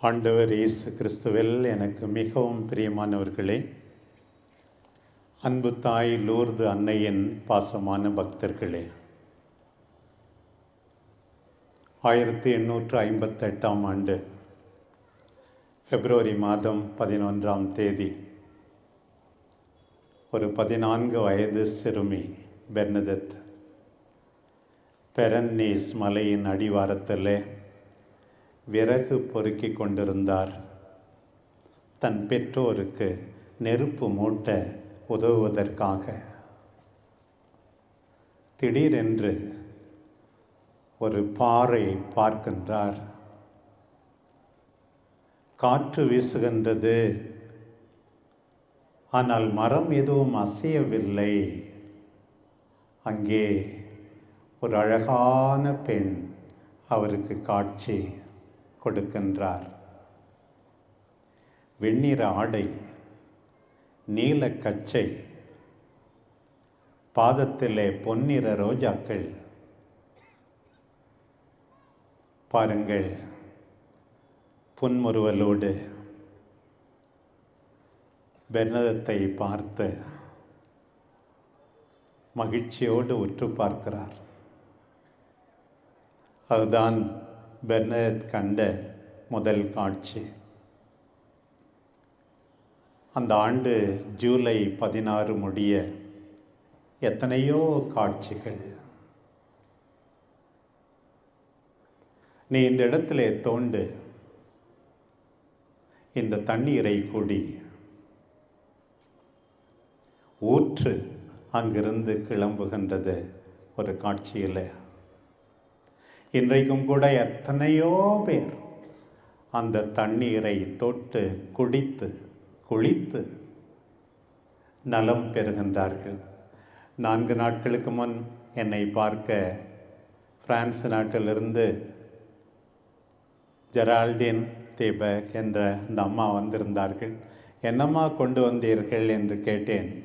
ஆண்டவர் இயேசு கிறிஸ்துவில் எனக்கு மிகவும் பிரியமானவர்களே அன்பு தாய் லூர்து அன்னையின் பாசமான பக்தர்களே. ஆயிரத்தி எண்ணூற்று ஐம்பத்தெட்டாம் ஆண்டு பிப்ரவரி மாதம் பதினொன்றாம் தேதி ஒரு பதினான்கு வயது சிறுமி பெர்னதத் பெரன்னீஸ் மலையின் அடிவாரத்தில் விறகு பொறுக்கி கொண்டிருந்தார். தன் பெற்றோருக்கு நெருப்பு மூட்ட உதவுவதற்காக. திடீரென்று ஒரு பாறை பார்க்கின்றார். காற்று வீசுகின்றது. ஆனால் மரம் எதுவும் அசையவில்லை. அங்கே ஒரு அழகான பெண் அவருக்கு காட்சி கொடுக்கின்றார். வெண்ணிற ஆடை நீல கச்சை பாதத்திலே பொன்னிற ரோஜாக்கள். பாருங்கள் புன்முறுவலோடு பெர்னதத்தை பார்த்து மகிழ்ச்சியோடு உற்று பார்க்கிறார். அதுதான் பெர்னத் கண்ட முதல் காட்சி. அந்த ஆண்டு ஜூலை பதினாறு முடிய எத்தனையோ காட்சிகள். நீ இந்த இடத்துல தோண்டு. இந்த தண்ணீரை குடி. ஊற்று அங்கிருந்து கிளம்புகின்றது ஒரு காட்சியில். இன்றைக்கும் கூட எத்தனையோ பேர் அந்த தண்ணீரை தொட்டு குடித்து குளித்து நலம் பெறுகின்றார்கள். நான்கு நாட்களுக்கு முன் என்னை பார்க்க பிரான்ஸ் நாட்டிலிருந்து ஜெரால்டின் தீபக் என்ற அந்த அம்மா வந்திருந்தார்கள். என்னம்மா கொண்டு வந்தீர்கள் என்று கேட்டேன்.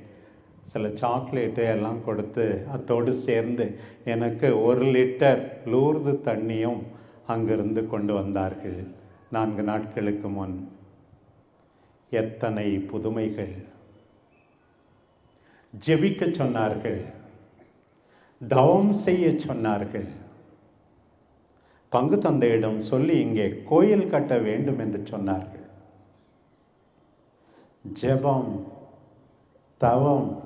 சில சாக்லேட்டு எல்லாம் கொடுத்து அத்தோடு சேர்ந்து எனக்கு ஒரு லிட்டர் லூர்து தண்ணியும் அங்கிருந்து கொண்டு வந்தார்கள். நான்கு நாட்களுக்கு முன். எத்தனை புதுமைகள். ஜெபிக்க சொன்னார்கள். தவம் செய்ய சொன்னார்கள். பங்கு தந்தையிடம் சொல்லி இங்கே கோயில் கட்ட வேண்டும் என்று சொன்னார்கள். ஜெபம் தவம்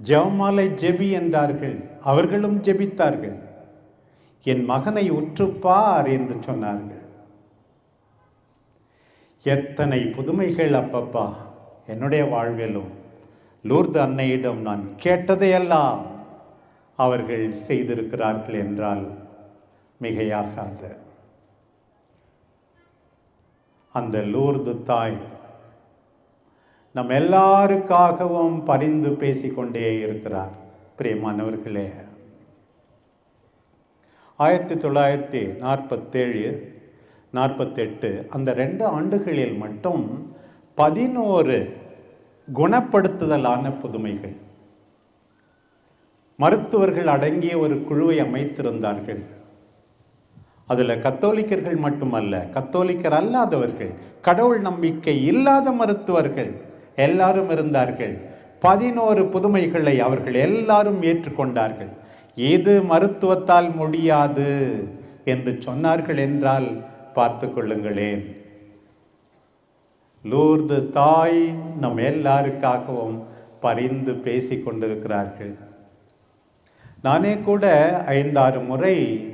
ஜெவமாலை ஜெபி என்றார்கள். அவர்களும் ஜெபித்தார்கள். என் மகனை உற்றுப்பார் என்று சொன்னார்கள். எத்தனை புதுமைகள் அப்பப்பா. என்னுடைய வாழ்விலும் லூர்து அன்னையிடம் நான் கேட்டதையெல்லாம் அவர்கள் செய்திருக்கிறார்கள் என்றால் மிகையாகாது. அந்த லூர்து தாய் நம் எல்லாருக்காகவும் பரிந்து பேசிக்கொண்டே இருக்கிறார். பிரியமானவர்களே ஆயிரத்தி தொள்ளாயிரத்தி நாற்பத்தேழு நாற்பத்தெட்டு அந்த ரெண்டு ஆண்டுகளில் மட்டும் பதினோரு குணப்படுத்துதலான புதுமைகள். மருத்துவர்கள் அடங்கிய ஒரு குழுவை அமைத்திருந்தார்கள். அதில் கத்தோலிக்கர்கள் மட்டுமல்ல கத்தோலிக்கர் அல்லாதவர்கள் கடவுள் நம்பிக்கை இல்லாத மருத்துவர்கள் எல்லாரும் இருந்தார்கள். பதினோரு புதுமைகளை அவர்கள் எல்லாரும் ஏற்றுக்கொண்டார்கள். இது மருத்துவத்தால் முடியாது? என்று சொன்னார்கள் என்றால் பார்த்து கொள்ளுங்களேன். லூர்து தாய் நம் எல்லாருக்காகவும் பரிந்து பேசி கொண்டிருக்கிறார்கள். நானே கூட ஐந்தாறு முறை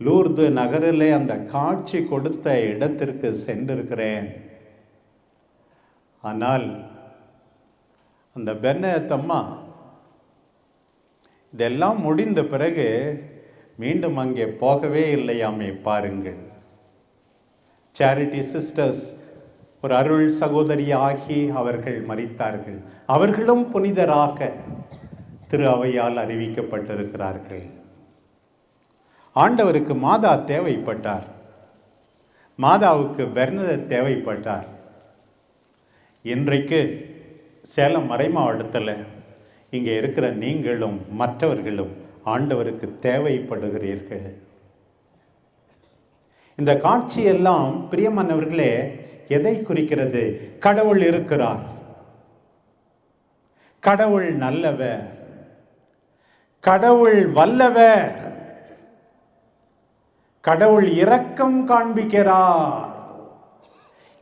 லூர்து நகரிலே அந்த காட்சி கொடுத்த இடத்திற்கு சென்றிருக்கிறேன். ஆனால் அந்த பென்னத்தம்மா இதெல்லாம் முடிந்த பிறகு மீண்டும் அங்கே போகவே இல்லையாமே பாருங்கள். சேரிட்டி சிஸ்டர்ஸ் ஒரு அருள் சகோதரி ஆகி அவர்கள் மறித்தார்கள் அவர்களும் புனிதராக திரு அவையால் அறிவிக்கப்பட்டிருக்கிறார்கள். ஆண்டவருக்கு மாதா தேவைப்பட்டார். மாதாவுக்கு பெர்னத தேவைப்பட்டார். இன்றைக்கு சேலம் மறை மாவட்டத்தில் இங்கே இருக்கிற நீங்களும் மற்றவர்களும் ஆண்டவருக்கு தேவைப்படுகிறீர்கள். இந்த காட்சி எல்லாம் பிரியமானவர்களே எதை குறிக்கிறது? கடவுள் இருக்கிறார். கடவுள் நல்லவர். கடவுள் வல்லவர். கடவுள் இரக்கம் காண்பிக்கிறார்.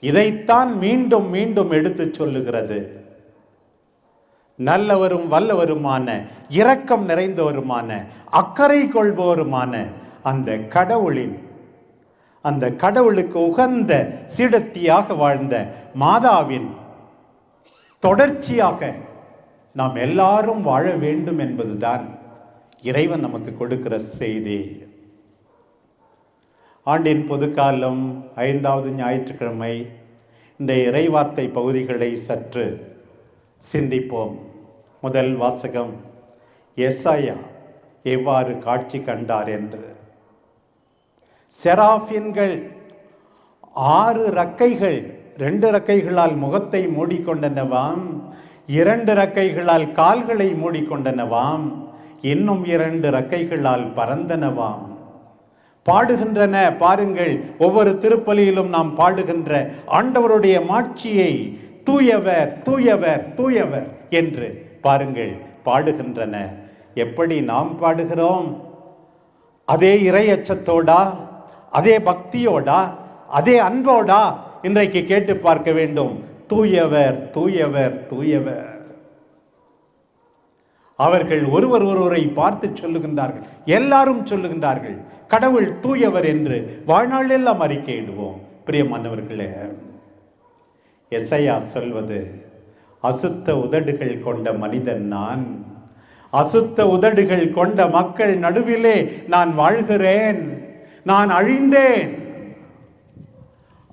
இதைத்தான் மீண்டும் மீண்டும் எடுத்துச் சொல்லுகிறது. நல்லவரும் வல்லவருமான இரக்கம் நிறைந்தவருமான அக்கறை கொள்பவருமான அந்த கடவுளின் அந்த கடவுளுக்கு உகந்த சீடத்தியாக வாழ்ந்த மாதாவின் தொடர்ச்சியாக நாம் எல்லாரும் வாழ வேண்டும் என்பதுதான் இறைவன் நமக்கு கொடுக்கிற செய்தி. ஆண்டின் பொதுக்காலம் ஐந்தாவது ஞாயிற்றுக்கிழமை இந்த இறைவார்த்தை பகுதிகளை சற்று சிந்திப்போம். முதல் வாசகம் எஸ்ஐயா எவ்வாறு காட்சி கண்டார் என்று. செராஃபின்கள் ஆறு ரக்கைகள் ரெண்டு ரக்கைகளால் முகத்தை மூடிக்கொண்டனவாம் இரண்டு ரக்கைகளால் கால்களை மூடிக்கொண்டனவாம் இன்னும் இரண்டு ரக்கைகளால் பறந்தனவாம். பாடுகின்றன. பாருங்கள் ஒவ்வொரு திருப்பலியிலும் நாம் பாடுகின்ற ஆண்டவருடைய மாட்சியை தூயவர் தூயவர் தூயவர் என்று பாருங்கள் பாடுகின்றன. எப்படி நாம் பாடுகிறோம்? அதே இறையச்சத்தோடா அதே பக்தியோடா? அதே அன்போடா? இன்றைக்கு கேட்டு பார்க்க வேண்டும். தூயவர் தூயவர் தூயவர். அவர்கள் ஒருவர் ஒருவரை பார்த்து சொல்லுகின்றார்கள். எல்லாரும் சொல்லுகின்றார்கள். கடவுள் தூயவர் என்று வாழ்நாளெல்லாம் அறிக்கையிடுவோம். பிரியமானவர்களே எசையா சொல்வது அசுத்த உதடுகள் கொண்ட மனிதன் நான். அசுத்த உதடுகள் கொண்ட மக்கள் நடுவிலே நான் வாழ்கிறேன். நான் அழிந்தேன்.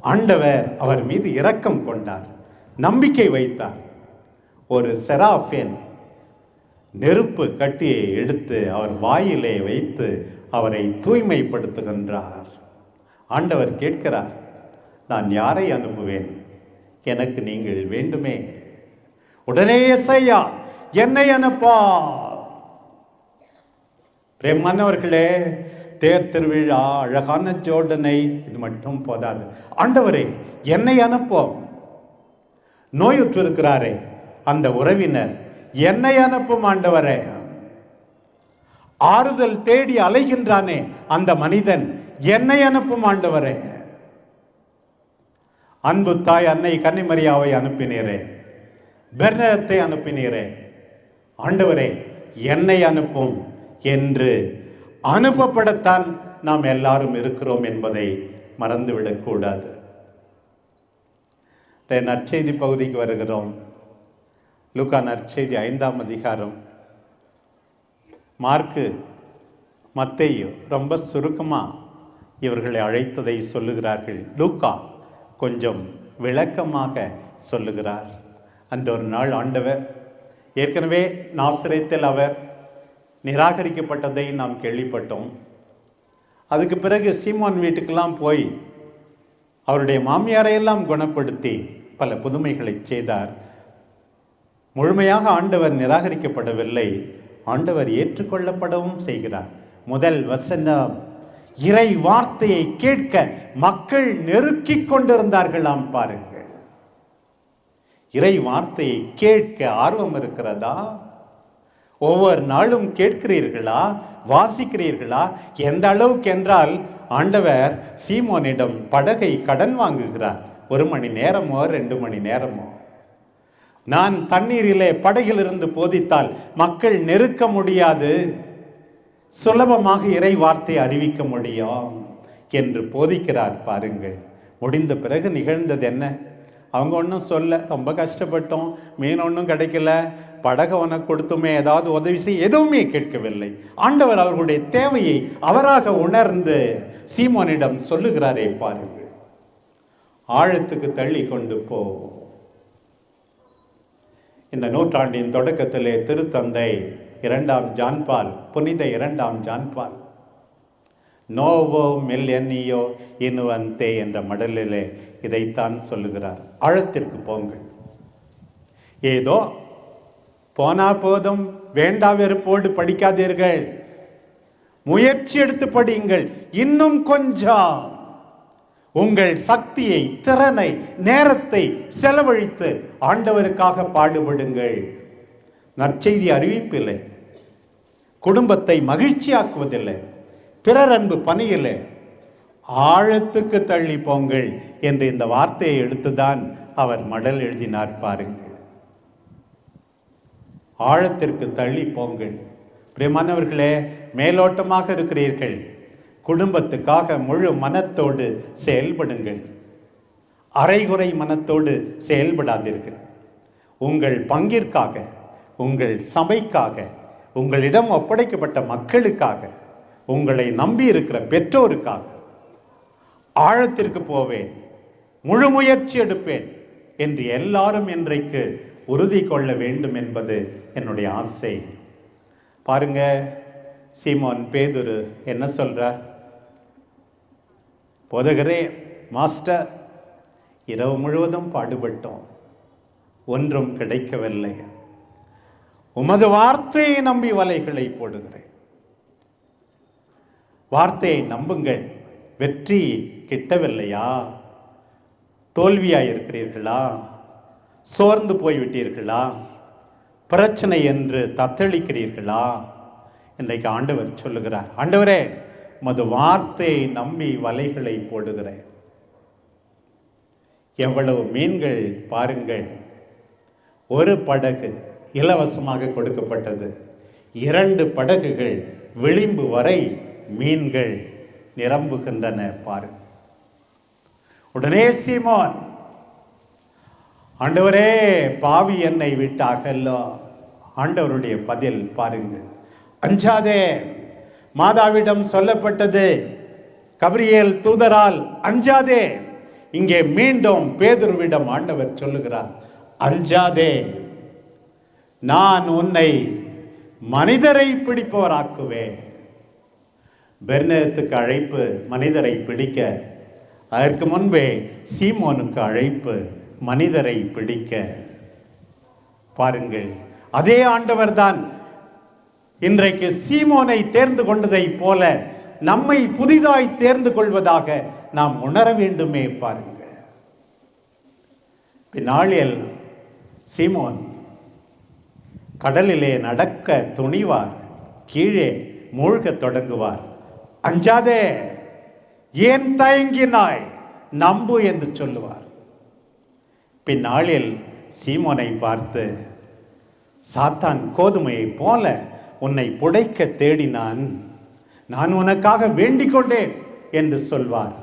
ஆண்டவர் அவர் மீது இரக்கம் கொண்டார் நம்பிக்கை வைத்தார். ஒரு செராஃபின் நெருப்பு கட்டியை எடுத்து அவர் வாயிலே வைத்து அவரை தூய்மைப்படுத்துகின்றார். ஆண்டவர் கேட்கிறார் நான் யாரை அனுப்புவேன்? எனக்கு நீங்கள் வேண்டுமே. உடனே எஸ்ஐயா என்னை அனுப்பா. பிரேமானவர்களே தேர் திருவிழா அழகான ஜோடனை இது மட்டும் போதாது. ஆண்டவரே என்னை அனுப்போம். நோயுற்றிருக்கிறாரே அந்த உறவினர் என்னை அனுப்பும் ஆண்டவரே. ஆறுதல் தேடி அலைகின்றானே அந்த மனிதன். என்னை அனுப்பும் ஆண்டவரே. அன்பு தாய் அன்னை கன்னிமரியாவை அனுப்பினீரே. பெர்னத்தை அனுப்பினீரே. ஆண்டவரே என்னை அனுப்பும் என்று அனுப்பப்படத்தான் நாம் எல்லாரும் இருக்கிறோம் என்பதை மறந்துவிடக்கூடாது. நற்செய்தி பகுதிக்கு வருகிறோம். லுக்கா நற்செய்தி ஐந்தாம் அதிகாரம் மார்க்கு மத்தையோ ரொம்ப சுருக்கமாக இவர்களை அழைத்ததை சொல்லுகிறார்கள். லூக்கா கொஞ்சம் விளக்கமாக சொல்லுகிறார். அந்த ஒரு நாள் ஆண்டவர் ஏற்கனவே நாசிரியத்தில் அவர் நிராகரிக்கப்பட்டதை நாம் கேள்விப்பட்டோம். அதுக்கு பிறகு சீமான் வீட்டுக்கெல்லாம் போய் அவருடைய மாமியாரையெல்லாம் குணப்படுத்தி பல புதுமைகளை செய்தார். முழுமையாக ஆண்டவர் நிராகரிக்கப்படவில்லை. ஆண்டவர் ஏற்றுக்கொள்ளப்படவும் செய்கிறார். முதல் வசனம் இறை வார்த்தையை கேட்க மக்கள் நெருக்கிக் கொண்டிருந்தார்களாம் பாருங்கள். இறை வார்த்தையை கேட்க ஆர்வம் இருக்கிறதா? ஒவ்வொரு நாளும் கேட்கிறீர்களா? வாசிக்கிறீர்களா? எந்த அளவுக்கு என்றால் ஆண்டவர் சீமோனிடம் படகை கடன் வாங்குகிறார். ஒரு மணி நேரமோ ரெண்டு மணி நேரமோ? நான் தண்ணீரிலே படகிலிருந்து போதித்தால் மக்கள் நெருக்க முடியாது. சுலபமாக இறை வார்த்தை அறிவிக்க முடியும் என்று போதிக்கிறார் பாருங்கள். முடிந்த பிறகு நிகழ்ந்தது என்ன? அவங்க ஒன்றும் சொல்ல ரொம்ப கஷ்டப்பட்டோம் மீன் ஒன்றும் கிடைக்கல படகு உனக்கு கொடுத்துமே ஏதாவது உதவி செய்ய எதுவுமே கேட்கவில்லை. ஆண்டவர் அவர்களுடைய தேவையை அவராக உணர்ந்து சீமோனிடம் சொல்லுகிறாரே பாருங்கள். ஆழத்துக்கு தள்ளி கொண்டு போ. இந்த நூற்றாண்டின் தொடக்கத்திலே திருத்தந்தை இரண்டாம் ஜான்பால் புனித இரண்டாம் ஜான்பால். நோவோ மில்யன்னியோ இனுவந்தே என்ற மடலிலே இதைத்தான் சொல்லுகிறார். ஆழத்திற்கு போங்கள். ஏதோ போனா போதும் வேண்டா வெறுப்போடு படிக்காதீர்கள். முயற்சி எடுத்து படியுங்கள். இன்னும் கொஞ்சம். உங்கள் சக்தியை திறனை நேரத்தை செலவழித்து ஆண்டவருக்காக பாடுபடுங்கள். நற்செய்தி அறிவிப்பில்லை. குடும்பத்தை மகிழ்ச்சியாக்குவதில்லை. பிறர் அன்பு பணியில்லை. ஆழத்துக்கு தள்ளி போங்கள் என்று இந்த வார்த்தையை எடுத்துதான் அவர் மடல் எழுதினார் பாருங்கள். ஆழத்திற்கு தள்ளி போங்கள். பிரியமானவர்களே மேலோட்டமாக இருக்கிறீர்கள். குடும்பத்துக்காக முழு மனத்தோடு செயல்படுங்கள். அரைகுறை மனத்தோடு செயல்படாதீர்கள். உங்கள் பங்கிற்காக உங்கள் சபைக்காக உங்களிடம் ஒப்படைக்கப்பட்ட மக்களுக்காக உங்களை நம்பி இருக்கிற பெற்றோருக்காக ஆழத்திற்கு போவேன். முழு முயற்சி எடுப்பேன் என்று எல்லாரும் இன்றைக்கு உறுதி கொள்ள வேண்டும் என்பது என்னுடைய ஆசை. பாருங்க சீமோன் பேதுரு என்ன சொல்கிறார் போதகரே மாஸ்டர் இரவு முழுவதும் பாடுபட்டோம். ஒன்றும் கிடைக்கவில்லை. உமது வார்த்தையை நம்பி வலைகளை போடுகிறேன். வார்த்தையை நம்புங்கள். வெற்றி கிட்டவில்லையா? தோல்வியாக இருக்கிறீர்களா சோர்ந்து போய்விட்டீர்களா? பிரச்சனை என்று தத்தளிக்கிறீர்களா? இன்றைக்கு ஆண்டவர் சொல்லுகிறார். ஆண்டவரே மது வார்த்தையை நம்பி வலைகளை போடுகிறேன். எவ்வளவு மீன்கள் பாருங்கள். ஒரு படகு இலவசமாக கொடுக்கப்பட்டது. இரண்டு படகுகள் விளிம்பு வரை மீன்கள் நிரம்புகின்றன பாருங்கள் உடனே சீமோன் ஆண்டவரே பாவி என்னை விட்டு அகல்லோ ஆண்டவருடைய பதில் பாருங்கள். அஞ்சாதே மாதாவிடம் சொல்லப்பட்டது கபிரியல் தூதரால் அஞ்சாதே. இங்கே மீண்டும் பேதுருவிடம் ஆண்டவர் சொல்லுகிறார் அஞ்சாதே. நான் உன்னை மனிதரை பிடிப்பவராக்குவேன். பெர்னத்துக்கு அழைப்பு மனிதரை பிடிக்க. அதற்கு முன்பே சீமோனுக்கு அழைப்பு மனிதரை பிடிக்க. பாருங்கள் அதே ஆண்டவர்தான் இன்றைக்கு சீமோனை தேர்ந்து கொண்டதைப் போல நம்மை புதிதாய் தேர்ந்து கொள்வதாக நாம் உணர வேண்டுமே பாருங்கள். பின்னாளில் சீமோன் கடலிலே நடக்க துணிவார் கீழே மூழ்கத் தொடங்குவார். அஞ்சாதே ஏன் தயங்கினாய்? நம்பு என்று சொல்லுவார். பின்னாளில் சீமோனை பார்த்து சாத்தான் கோதுமையைப் போல உன்னை புடைக்க தேடினான். நான் உனக்காக வேண்டிக் கொண்டேன் என்று சொல்வார்.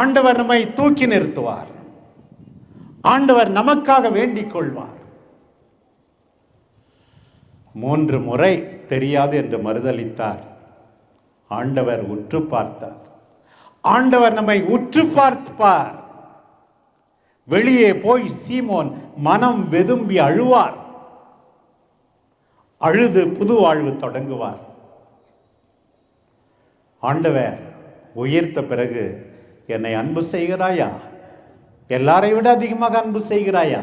ஆண்டவர் நம்மை தூக்கி நிறுத்துவார். ஆண்டவர் நமக்காக வேண்டிக் கொள்வார் மூன்று முறை தெரியாது என்று மறுதளித்தார் ஆண்டவர் உற்று பார்த்தார். ஆண்டவர் நம்மை உற்று பார்ப்பார். வெளியே போய் சீமோன் மனம் வெதும்பி அழுவார். அழுது புது வாழ்வு தொடங்குவார். ஆண்டவர் உயிர்த்த பிறகு என்னை அன்பு செய்கிறாயா? எல்லாரை விட அதிகமாக அன்பு செய்கிறாயா?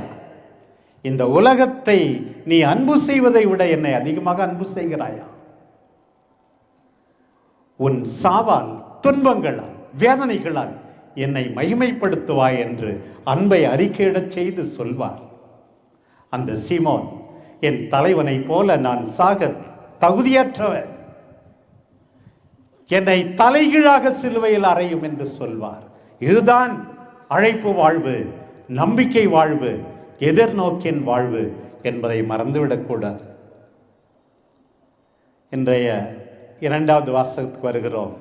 இந்த உலகத்தை நீ அன்பு செய்வதை விட என்னை அதிகமாக அன்பு செய்கிறாயா? உன் சாவால் துன்பங்களால் வேதனைகளால் என்னை மகிமைப்படுத்துவாய் என்று அன்பை அறிக்கையிடச் செய்து சொல்வார். அந்த சீமோன் என் தலைவனைப் போல நான் சாக தகுதியற்றவன் என்னை தலைகீழாக சிலுவையில் அறையும் என்று சொல்வார். இதுதான் அழைப்பு வாழ்வு நம்பிக்கை வாழ்வு எதிர்நோக்கின் வாழ்வு என்பதை மறந்துவிடக்கூடாது. இன்றைய இரண்டாவது வாசகத்துக்கு வருகிறோம்.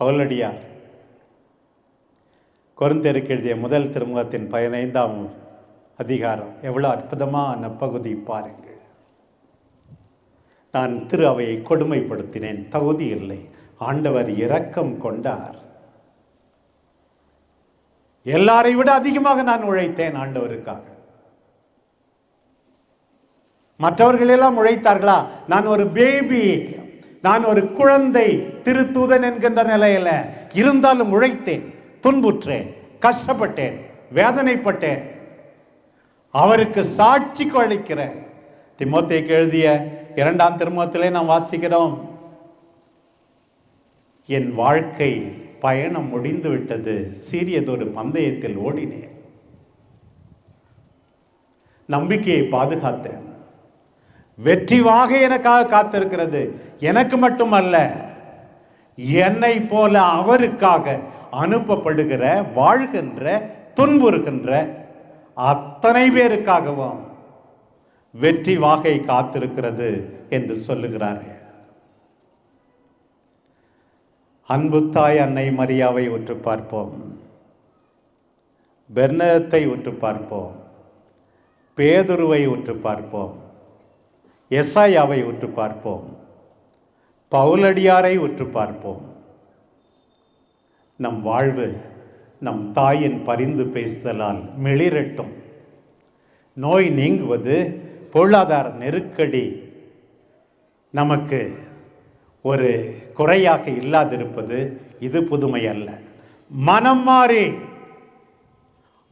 பவுலடியார். கொருந்தேருக்கு எழுதிய முதல் திருமுகத்தின் பதினைந்தாம் அதிகாரம். எவ்வளோ அற்புதமான பகுதி பாருங்கள். நான் திரு அவையை கொடுமைப்படுத்தினேன். தகுதி இல்லை. ஆண்டவர் இரக்கம் கொண்டார். எல்லாரை விட அதிகமாக நான் உழைத்தேன் ஆண்டவருக்காக. மற்றவர்கள் எல்லாம் உழைத்தார்களா? நான் ஒரு பேபி. நான் ஒரு குழந்தை திருத்தூதன் என்கின்ற நிலையில இருந்தாலும் உழைத்தேன். துன்புற்றேன். கஷ்டப்பட்டேன். வேதனைப்பட்டேன். அவருக்கு சாட்சி அளிக்கிறேன். திமுத்தைக்கு எழுதிய இரண்டாம் திருமணத்திலே நாம் வாசிக்கிறோம். என் வாழ்க்கை பயணம் முடிந்து விட்டது சீரியதொரு பந்தயத்தில் ஓடினேன். நம்பிக்கையை பாதுகாத்தேன். வெற்றி வாகை எனக்காக காத்திருக்கிறது எனக்கு மட்டுமல்ல என்னை போல அவருக்காக அனுப்பப்படுகிற வாழ்கின்ற துன்புறுகின்ற அத்தனை பேருக்காகவும் வெற்றி வாகை காத்திருக்கிறது என்று சொல்லுகிறார். அன்பு தாய் அன்னை மரியாவை உற்று பார்ப்போம். பெர்னத்தை உற்று பார்ப்போம். பேதுருவை உற்று பார்ப்போம். எஸ்ஐயாவை உற்று பார்ப்போம். பவுலடியாரை உற்று பார்ப்போம். நம் வாழ்வு நம் தாயின் பரிந்து பேசுதலால் மிளிரட்டும். நோய் நீங்குவது பொருளாதார நெருக்கடி. நமக்கு ஒரு குறையாக இல்லாதிருப்பது இது புதுமை அல்ல. மனம் மாறி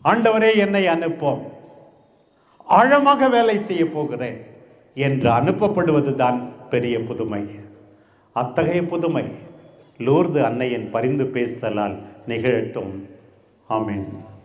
ஆண்டவரே என்னை அனுப்போம். ஆழமாக வேலை செய்ய போகிறேன் என்று அனுப்பப்படுவதுதான் பெரிய புதுமை. அத்தகைய புதுமை லூர்து அன்னையின் பரிந்து பேசுதலால் நிகழட்டும். Amém.